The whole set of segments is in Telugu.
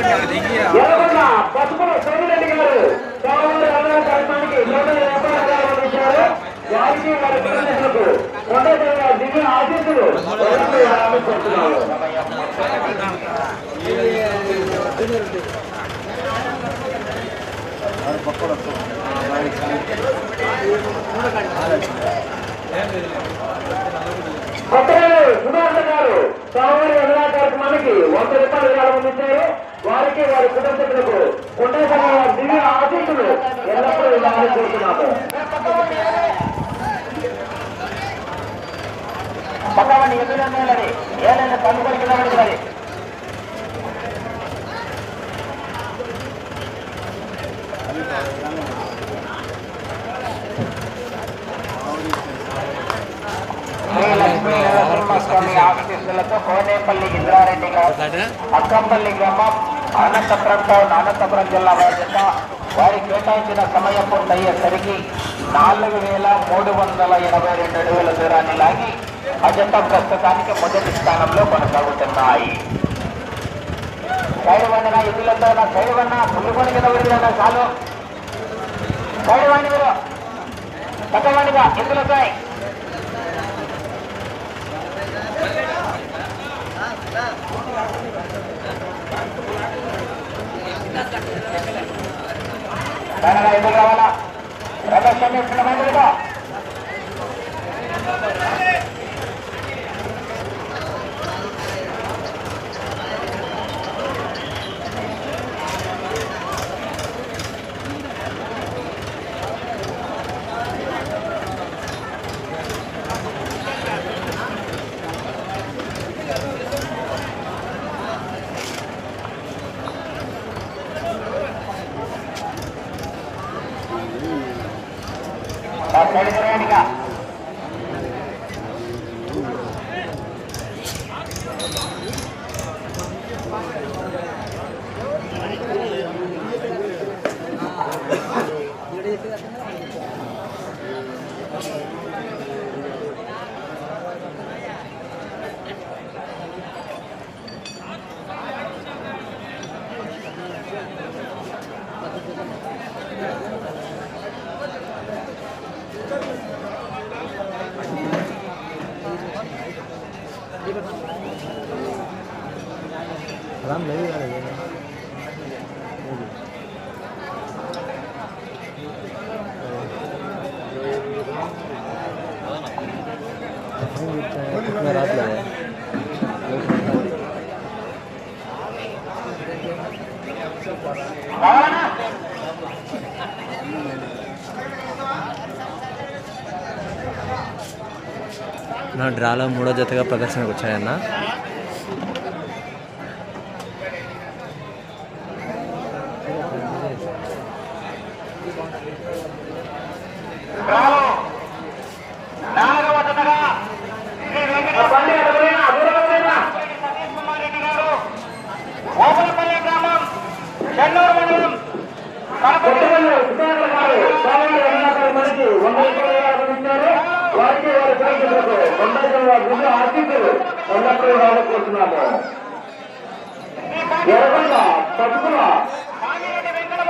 ఎర్రగొండ పసుపుల సోమిరెడ్డి గారు వారికి వారి కుటుంబీకులకు కొండ దేవ దివ్య ఆశీస్సులు. ఎల్లప్పుడూ ఇవ్వాలని సుధాకర్ గారు స్వామివారి అన్నదాన కార్యక్రమానికి వంద రూపాయలు విరాళం అందించారు. వారికి వారి కుటుంబ సభ్యులకు కొండ దేవ దివ్య ఆశీస్సులు ఎల్లప్పుడూ ఇవ్వాలని కోరుతున్నాము పక్కవాడిని ఎదురు ఏదైనా కనుగొని కింద పడుతున్నది శ్రీ లక్ష్మీ నరసింహస్వామి ఆశీస్సులతో కోనేపల్లి ఇంద్రారెడ్డి గారు అక్కంపల్లి గ్రామం నక్షత్రంతో టౌన్ జిల్లా బాధ్యత వారి కేటాయించిన సమయం పూర్తయ్యేసరికి నాలుగు వేల మూడు వందల ఎనభై రెండు అడుగుల దూరాన్ని లాగి అజంత ప్రస్తుతానికి మొదటి స్థానంలో కొనసాగుతున్నాయి. సైడ్ వండిన నా సైడ్ వన్న పుల్లికొని కింద ఊరిన చాలు. సైడ్ వాణి మీరు పక్కవాణిగా ఇల్లులతో దానిలో ఎదురు రావాలా ప్రదర్శన నా డ్రాలో మూడో జతగా ప్రదర్శనకు వచ్చాయన్న. వారికి వారి ప్రేక్షకులకు కొండజల గుండె ఆశీస్సులు ఎల్లప్పుడూ రావాలనుకుంటున్నాము ఎర్రగొండ పసుపుల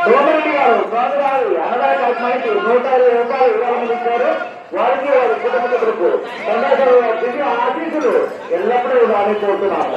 సోమరెడ్డి గారు స్వామివారి అన్నదాన కార్యక్రమానికి నూట ఇరవై రూపాయలు విరాళం వారికి వారి కుటుంబ సభ్యులకు కొండజల ఎల్లప్పుడూ కోరుతున్నాము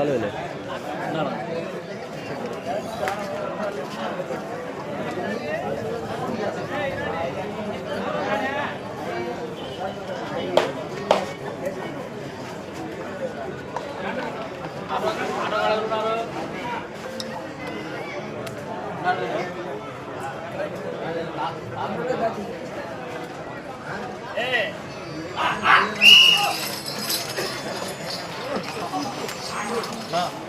あるよ。 있으니까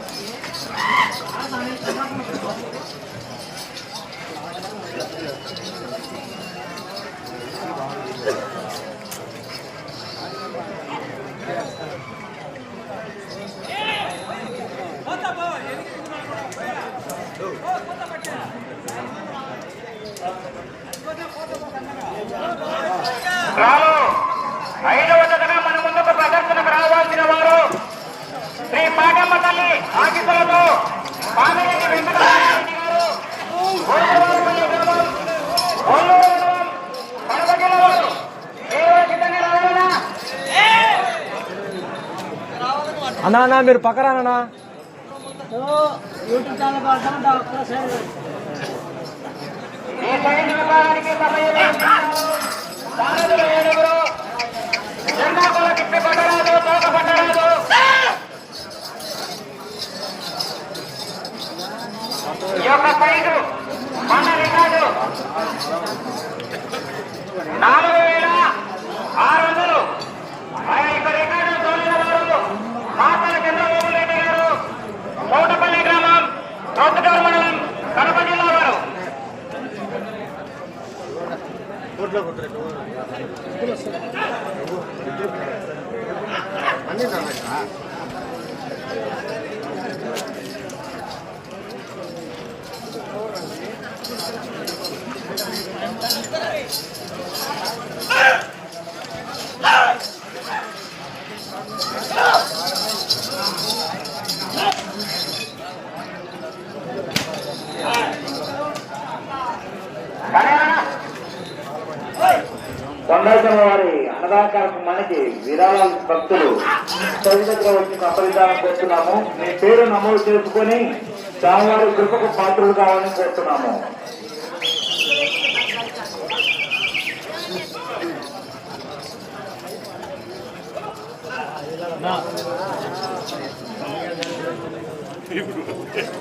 అన్నా మీరు మన రికార్డు నాలుగు వేల ఆరు వందల కొండాచల వారి మనకి విరాళాలు భక్తులు చరిత్రగా వచ్చి సంప్రదించాలని కోరుతున్నాము మీ పేరు నమోదు చేసుకుని స్వామివారి కృపకు పాత్రలు కావాలని కోరుతున్నాము.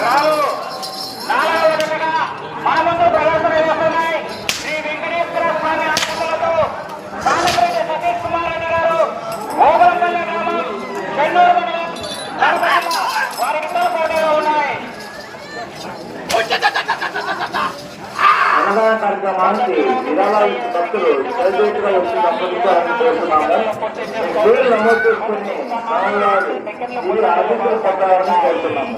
రావు నాలుగవ జతగా మన ముందు ప్రదర్శన చేస్తున్నాయి శ్రీ వెంకటేశ్వర స్వామి ఆశీస్సులతో బాలపల్లి సతీష్ కుమార్ రెడ్డి గారు ఓబరంపల్లి గ్రామం చెన్నూరు మండలం కడప జిల్లా వారిద్దరు పోటీలో ఉన్నాయి అన్నదాన కార్యక్రమానికి విరాళాల భక్తులు చరిత్రగా వచ్చి కోరుతున్నాము. మీ నమోదు చేసుకుని పొందాలని కోరుతున్నాము.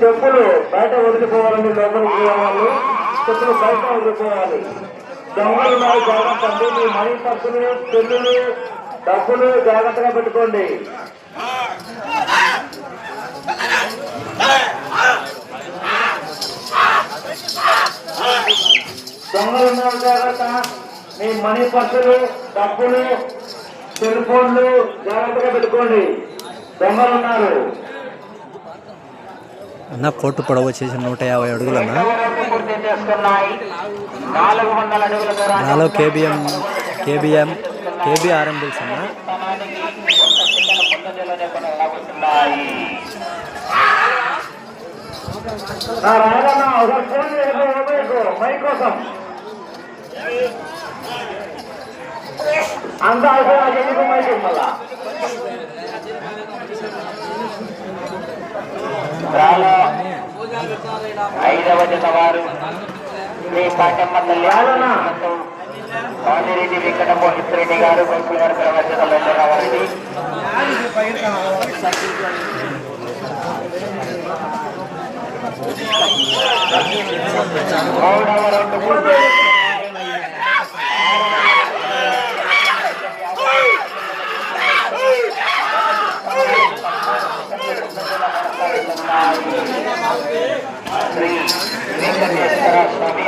చెప్పులు బయట వదిలిపోవాలని లోపలికి పోవాలి చెప్పులు బయట వదిలిపోవాలి. దొంగలు ఉన్నాయి జాగ్రత్త మీ మనీ పర్సులు పెళ్ళులు డబ్బులు జాగ్రత్తగా పెట్టుకోండి. దొంగలు ఉన్నారు జాగ్రత్త మీ మనీ పర్సులు డబ్బులు సెల్ ఫోన్లు జాగ్రత్తగా పెట్టుకోండి. దొంగలు ఉన్నారు. అన్న కోర్టు పొడవు వచ్చేసి నూట యాభై అడుగులన్నా? నాలుగు నాలో కేబిఎం కేబిఎం కేబిఆర్ఎం తెలుసు అన్న కోసం మళ్ళా ఐదవ జత వారు. శ్రీ పాటమ్మ తల్లి ఆశీస్సులతో కామిరెడ్డి వెంకట మోహిత్ గారు గోకుల గారు ప్రవచనలో రావాలని మూడవ రౌండ్ పూర్తి శ్రీ వెంకటేశ్వర స్వామి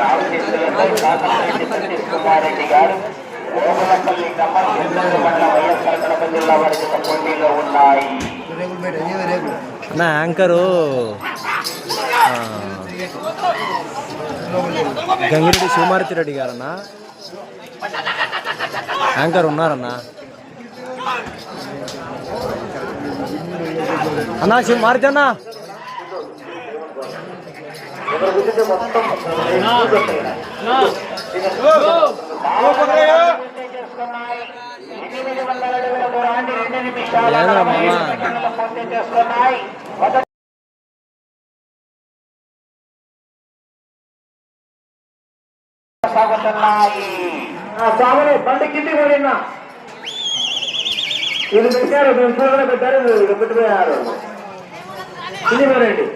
రెడ్డి గారు ఓగులపల్లి వైఎస్ఆర్ కడప జిల్లా వారి పోటీలో ఉన్నాయి యాంకరు గంగిరెడ్డి శివమారుతి రెడ్డి గారన్నా. యాంకర్ ఉన్నారన్నా. అన్నా శివమారుతి అన్నా. ఇక్కడ కూర్చుంటే మొత్తం. ఎనిమిది వందల అడుగుల దూరాన్ని రెండు నిమిషాల పూర్తి సాగుతున్నాయి బండి కిందికి పడినా. ఇది పెట్టారు మేము చూడగా పెట్టారు పెట్టిపోయారు కింది పడండి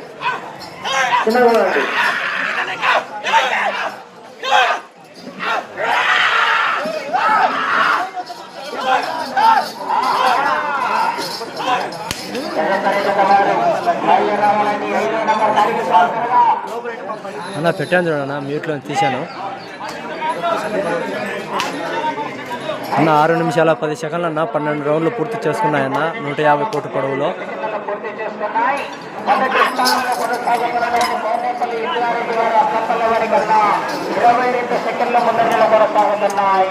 చిన్నగా అన్న పెట్టాను చూడన్నా మ్యూట్లో తీశాను. అన్న ఆరు నిమిషాల పది సెకండ్లు అన్న పన్నెండు రౌండ్లు పూర్తి చేసుకున్నాయన్న నూట యాభై కోట్ల పొడవులో. మొదటి స్థానంలో ఇంద్రారెడ్డి గారు వారి కన్నా ఇరవై రెండు సెకండ్ల ముందంజలో కొనసాగుతున్నాయి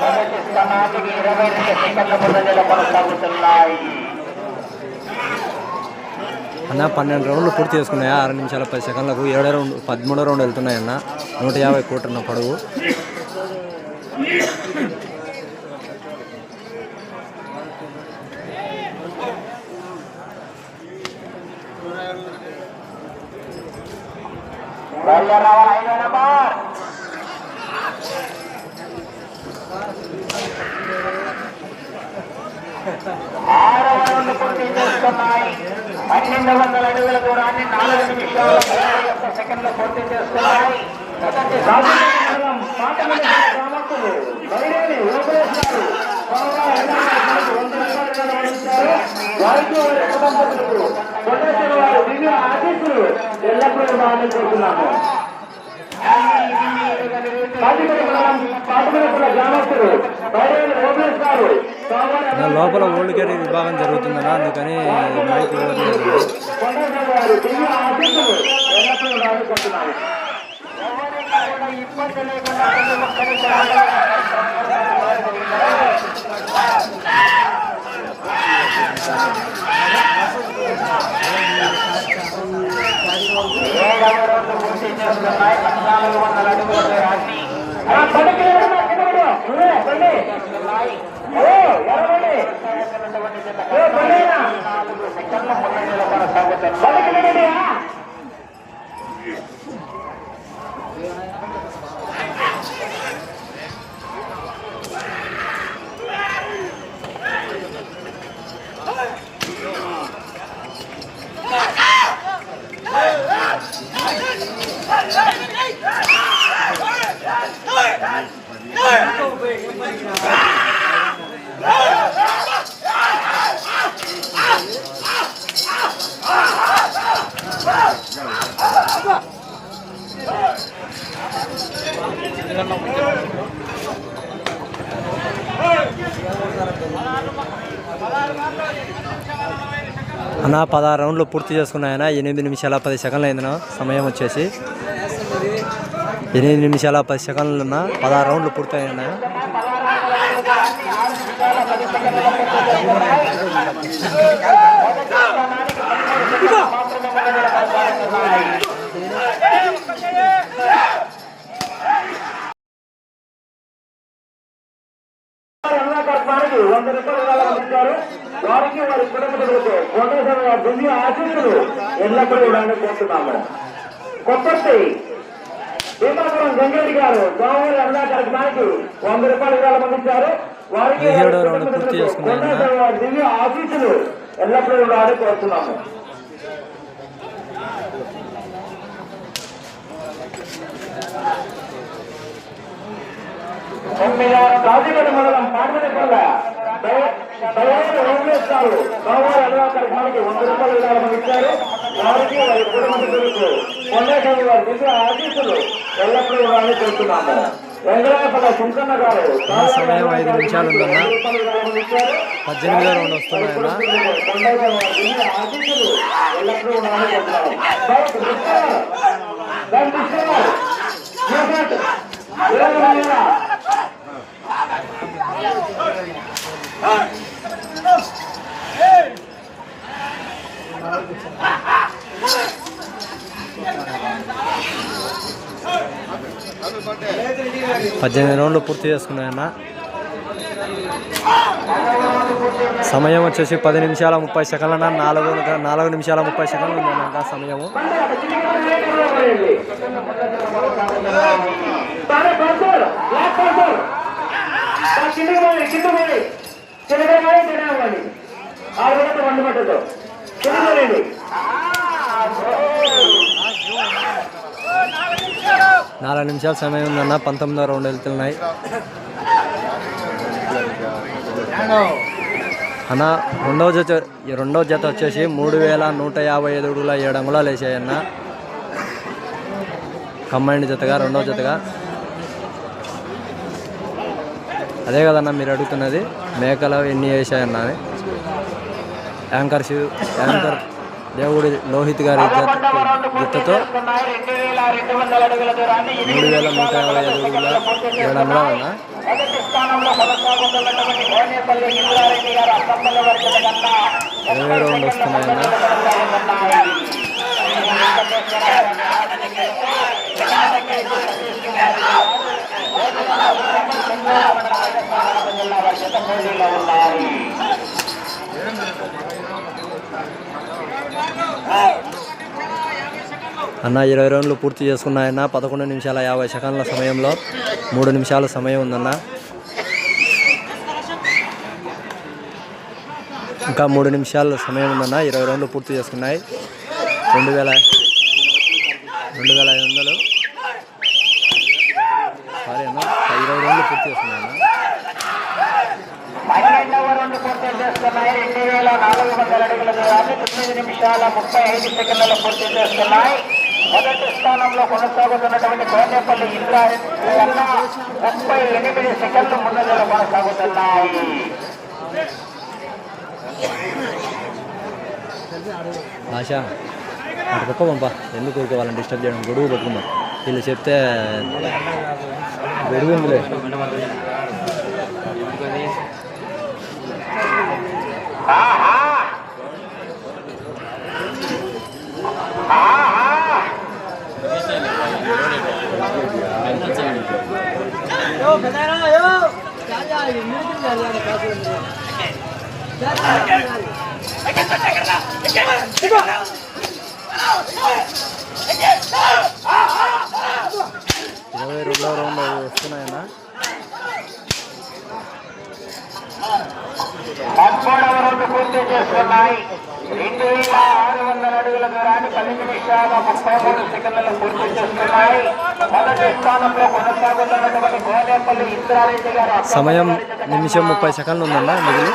మొదటి స్థానానికి ఇరవై రెండు సెకండ్ల ముందంజలో కొనసాగుతున్నాయి అన్న పన్నెండు రౌండ్లు పూర్తి చేసుకున్నాయా? ఆరు నిమిషాల పది సెకండ్లకు ఏడో రౌండ్ పదమూడో రౌండ్ వెళ్తున్నాయన్న. నూట యాభై కోట్ల పొడవు బయలుదేరావాలి ఐదో నెంబర్ ఆరవ రౌండ్ పూర్తి చేసుకున్నాయి పన్నెండు వందల అడుగుల దూరాన్ని నాలుగు నిమిషాల ముప్పై సెకండ్లు పూర్తి చేస్తున్నాయి. వారికి వారి కుటుంబస్తులకు కొట్టేశ్వర దివ్య ఓపేస్తారు అన్న లోపల ఓల్డ్ కేరీ విభాగం జరుగుతుందన్న అందుకని మైక్ నాలుగు సెకండ్ల ముందంజలో కొనసాగుతున్నాయి అన్న పదహారు రౌండ్లు పూర్తి చేసుకున్నాయన ఎనిమిది నిమిషాల పది సెకండ్లు అయిందన సమయం వచ్చేసి ఎనిమిది నిమిషాల పది సెకండ్లు ఉన్న పదహారు రౌండ్లు పూర్తయినా కర్మానికి వంద రూపాయలు ఇవ్వాలనుకుంటారు వారికి వారి కుటుంబీకులకు కోటేశ్వర వారి దివ్య ఆశీస్సులు ఎల్లప్పుడూ ఇవ్వాలని కోరుతున్నాము కొత్తటి భీమాపురం గంగరెడ్డి గారు గోదావరి అన్నా కార్యక్రమానికి వంద రూపాయలు ఇవ్వాలనుకుంటారు వారికి వారి పదిహేడో రౌండ్ పూర్తి కుటుంబీకులకు చేసుకున్నాయి అన్న. కోటేశ్వర వారి దివ్య ఆశీస్సులు ఎల్లప్పుడూ ఇవ్వాలని కోరుతున్నాము రాజీపేట మండలం పాటిపల్లి దయచేసి ఓట్లేస్తారు అన్నా కార్యక్రమానికి వంద రూపాయలు ఇవ్వాలని ఇచ్చారు వారికి వారి కుటుంబీకులకు కొండేశ్వర వారి దివ్య ఆశీస్సులు ఎల్లప్పుడూ ఉండాలని కోరుతున్నాము. వెంకటాయపల్ల సుంకన్న గారు సమయం ఐదు నిమిషాలు ఉందన్న. పద్దెనిమిదో రౌండ్ వస్తున్నాయన్న ఎల్లప్పుడూ ఉండాలని కోరుతున్నాము. పద్దెనిమిది రౌండ్లు పూర్తి చేసుకున్నాయన్న సమయం వచ్చేసి పది నిమిషాల ముప్పై సెకండ్లన నాలుగు నాలుగు నిమిషాల ముప్పై సెకండ్లు ఉందన్న సమయము. బాగా పడుకోరు, బ్లాక్ పడుకోరు. నాలుగు నిమిషాల సమయం ఉందన్న పంతొమ్మిదో రౌండ్ వెళ్తున్నాయి. అన్న రెండవ జత ఈ రెండవ జత వచ్చేసి మూడు వేల నూట యాభై ఐదు అడుగుల ఏడు అంగుళాలు వేసాయన్న. కంబైండ్ జతగా రెండవ జతగా. అదే కదన్న మీరు అడుగుతున్నది మేకలు ఎన్ని వేసాయన్న అని. యాంకర్ యాంకర్ దేవుడి లోహిత్ గారి జత మూడు వేల నూట యాభై ఐదు అడుగుల ఇరవై రౌండ్ వస్తున్నాయన్న. అన్న ఇరవై రౌండ్లు పూర్తి చేసుకున్నాయన్న పదకొండు నిమిషాల యాభై సెకండ్ల సమయంలో మూడు నిమిషాల సమయం ఉందన్న. ఇంకా మూడు నిమిషాల సమయం ఉందన్న ఇరవై రౌండ్లు పూర్తి చేసుకున్నాయి. రెండు వేల రెండు వేల ఐదు వందలు సారీ అన్న ఇరవై రౌండ్లు పూర్తి చేసుకున్నాయి అన్న పన్నెండవ రెండు పూర్తి చేస్తున్నాయి రెండు వేల నాలుగు దూరాన్ని తొమ్మిది నిమిషాల ముప్పై ఐదు సెకండ్లలో పూర్తి చేస్తున్నాయి. మొదటి స్థానంలో కొనసాగుతున్నటువంటి కోనేపల్లి కన్నా ముప్పై ఎనిమిది సెకండ్లు ముందంజలో కొనసాగుతున్నాయి ఆశ అటు పక్క పంప. ఎందుకు ఊరికే వాళ్ళని డిస్టర్బ్ చేయడం? గొడుగు పట్టుకుందాం వీళ్ళు చెప్తే గొడుగు ఉందిలే ఆహా ఇరవై రెండవ రౌండ్ వస్తున్నాయన్న పదమూడవ రెండు పూర్తి చేస్తున్నాయి రెండు వేల ఆరు వందల అడుగుల దూరాన్ని పది నిమిషాల ముప్పై మూడు సెకండ్లలో పూర్తి చేస్తున్నాయి. మొదటి స్థానంలో కొనసాగుతున్నటువంటి గోనేపల్లి ఇంద్రారెడ్డి గారు సమయం నిమిషం ముప్పై సెకండ్లు ఉందన్న మిగిలి.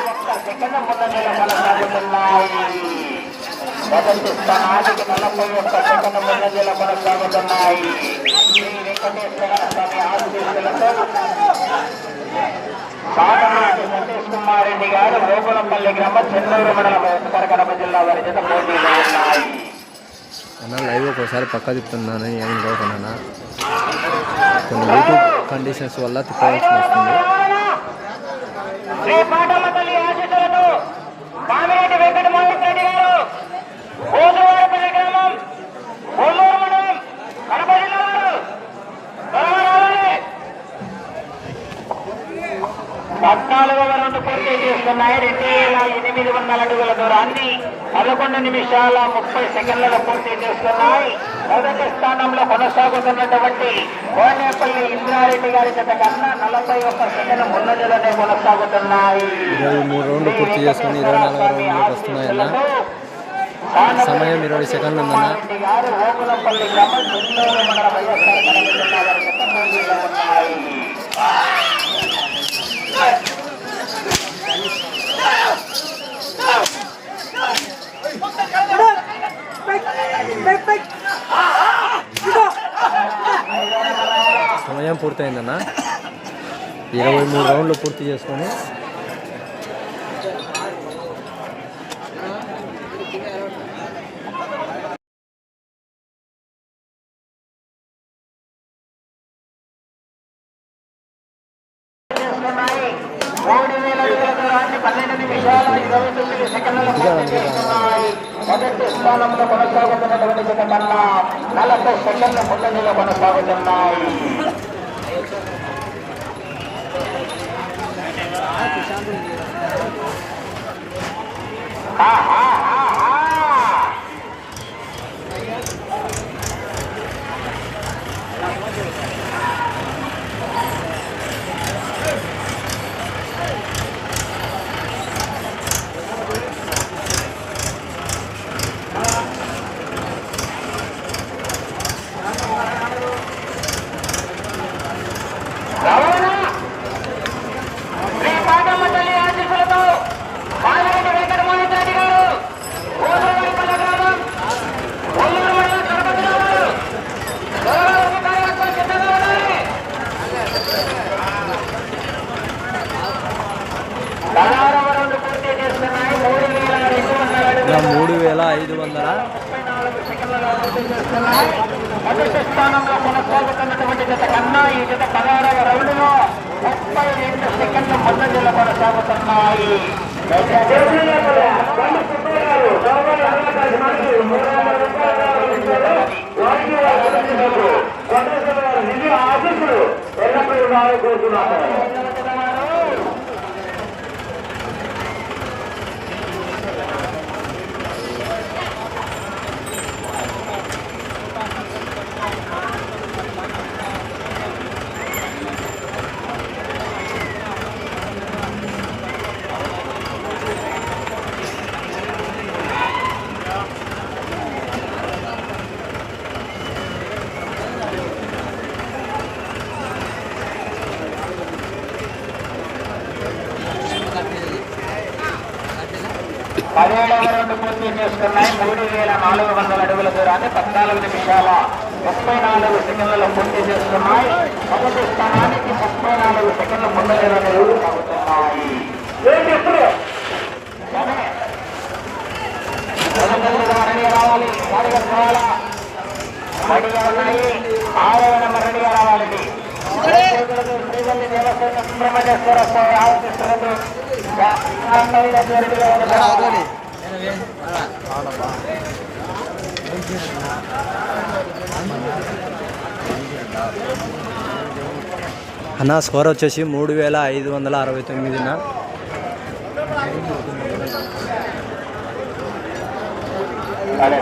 సెకండ్ ముందంజలో కొనసాగుతున్నాయి. మొదటి స్థానానికి నలభై ఒక్క సెకండ్ ముందంజలో కొనసాగుతున్నాయి. శ్రీ వెంకటేశ్వర స్వామి ఆశీస్సులతో సాగరాజు సతీష్ కుమార్ రెడ్డి గారు గోకులంపల్లి గ్రామం చెన్నూరు మండలం కడప జిల్లా వారి చేత పోటీలో ఉన్నాయి. అన్న లైవ్ ఒకసారి పక్క తిప్పుతున్నాను. ఏం అనుకోకుండా కొన్ని యూట్యూబ్ కండిషన్స్ వల్ల తిప్పవలసి వస్తుంది శ్రీ పాటమ్మ తల్లి ఆశీస్సులతో కామిరెడ్డి వెంకట మహేష్ రెడ్డి గారు ఓజువారిపల్లి గ్రామం ఒల్లూరు మండలం కడప జిల్లా వారు త్వరగా రావాలి. పద్నాలుగవ రౌండ్ పూర్తి చేస్తున్నాయి. రెండు వేల ఎనిమిది వందల అడుగుల దూరాన్ని పదకొండు నిమిషాల ముప్పై సెకండ్లలో పూర్తి చేస్తున్నాయి. మొదటి స్థానంలో కొనసాగుతున్నటువంటి కోనేపల్లి ఇంద్రారెడ్డి గారి జత కన్నా నలభై ఒక్క సెకండ్ ముందంజలోనే కొనసాగుతున్నాయి. ఇరవై మూడు రౌండ్లు పూర్తి చేసుకొని ఇరవై నాలుగో రౌండ్లోకి వస్తున్నాయన్న సమయం ఇరవై సెకండ్లు ఉందన్న. రెడ్డి గారు ఓకులంపల్లి గ్రామం చెన్నూరు మండల వైఎస్ఆర్ సమయం పూర్తయిందన్న. ఇరవై మూడు రౌండ్లు పూర్తి చేసుకొని మూడు వేల అడుగుల దూరాన్ని పన్నెండు నిమిషాల ఇరవై తొమ్మిది సెకండ్ల మొదటి స్థానంలో కొనసాగుతున్నటువంటి నలభై సెకండ్ల ముందంజలో కొనసాగుతున్నాయి రవాణా శ్రీ పాటమ్మ తల్లి ఆశీస్సులతో బాలరెడ్డి వెంకటమోహన్ రెడ్డి గారు ఓదరవారిపల్లె గ్రామం ఒల్లూరు మండలం సర్పంచ్ గారు గౌరవ కార్యకర్తలు సిద్ధంగా ఉండాలి పదహారవ రౌండ్ పూర్తి చేస్తున్నాయి మూడు వేల రెండు వందల అడుగుల ఇలా మూడు వేల ఐదు వందల ముప్పై నాలుగు సెకండ్లలో పూర్తి చేస్తున్నాయి మొదటి స్థానంలో కొనసాగుతున్నటువంటి జత కన్నా ఈ జత పదహారవ రౌండ్లో ముప్పై రెండు సెకండ్ల ముందంజలో కొనసాగుతున్నాయి బండి సుబ్బయ్య గారు గవర్నమెంట్ అడ్వర్టైజ్ మనకి మూడు వందల రూపాయలు ఇచ్చారు వారికి వారి కుటుంబీకులకు వెంకటేశ్వర గారి నిజ ఆశీస్సులు ఎల్లప్పుడూ ఉండాలని కోరుతున్నాను రౌండ్ పూర్తి చేసుకున్నాయి. మూడు వేల నాలుగు వందల అడుగుల దూరాన్ని పద్నాలుగు నిమిషాల ముప్పై నాలుగు సెకండ్లలో పూర్తి చేసుకున్నాయి. మొదటి స్థానానికి ముప్పై నాలుగు సెకండ్ల. మొదటిగా రెడీగా రావాలి. రెడీగా ఉన్నాయి. ఆరవ నెంబర్ రెడీగా రావాలండి శ్రీవల్లి సుబ్రహ్మణ్యేశ్వర స్వామి ఉన్నారు అన్న స్కోర్ వచ్చేసి మూడు వేల ఐదు వందల అరవై తొమ్మిదిన సరే